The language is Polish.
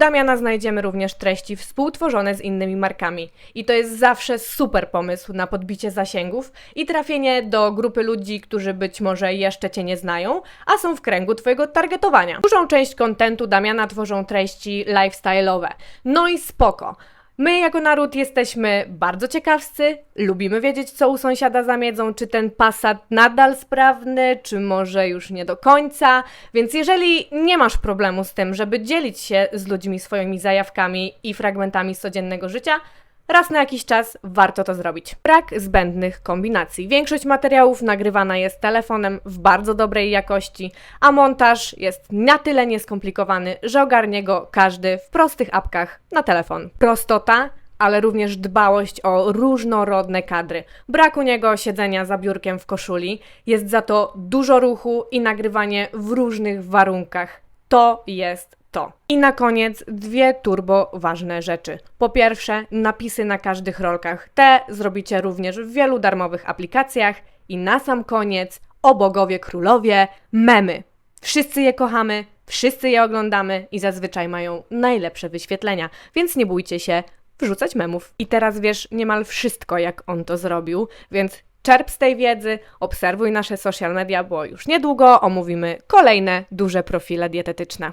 Damiana znajdziemy również treści współtworzone z innymi markami. I to jest zawsze super pomysł na podbicie zasięgów i trafienie do grupy ludzi, którzy być może jeszcze Cię nie znają, a są w kręgu Twojego targetowania. Dużą część kontentu Damiana tworzą treści lifestyle'owe. No i spoko. My jako naród jesteśmy bardzo ciekawscy, lubimy wiedzieć, co u sąsiada zamiedzą, czy ten Passat nadal sprawny, czy może już nie do końca. Więc jeżeli nie masz problemu z tym, żeby dzielić się z ludźmi swoimi zajawkami i fragmentami z codziennego życia, Raz na jakiś czas warto to zrobić. Brak zbędnych kombinacji. Większość materiałów nagrywana jest telefonem w bardzo dobrej jakości, a montaż jest na tyle nieskomplikowany, że ogarnie go każdy w prostych apkach na telefon. Prostota, ale również dbałość o różnorodne kadry. Brak u niego siedzenia za biurkiem w koszuli, jest za to dużo ruchu i nagrywanie w różnych warunkach. To jest to. I na koniec dwie turbo ważne rzeczy. Po pierwsze, napisy na każdych rolkach. Te zrobicie również w wielu darmowych aplikacjach. I na sam koniec, o bogowie królowie, memy. Wszyscy je kochamy, wszyscy je oglądamy i zazwyczaj mają najlepsze wyświetlenia, więc nie bójcie się wrzucać memów. I teraz wiesz niemal wszystko, jak on to zrobił, więc czerp z tej wiedzy, obserwuj nasze social media, bo już niedługo omówimy kolejne duże profile dietetyczne.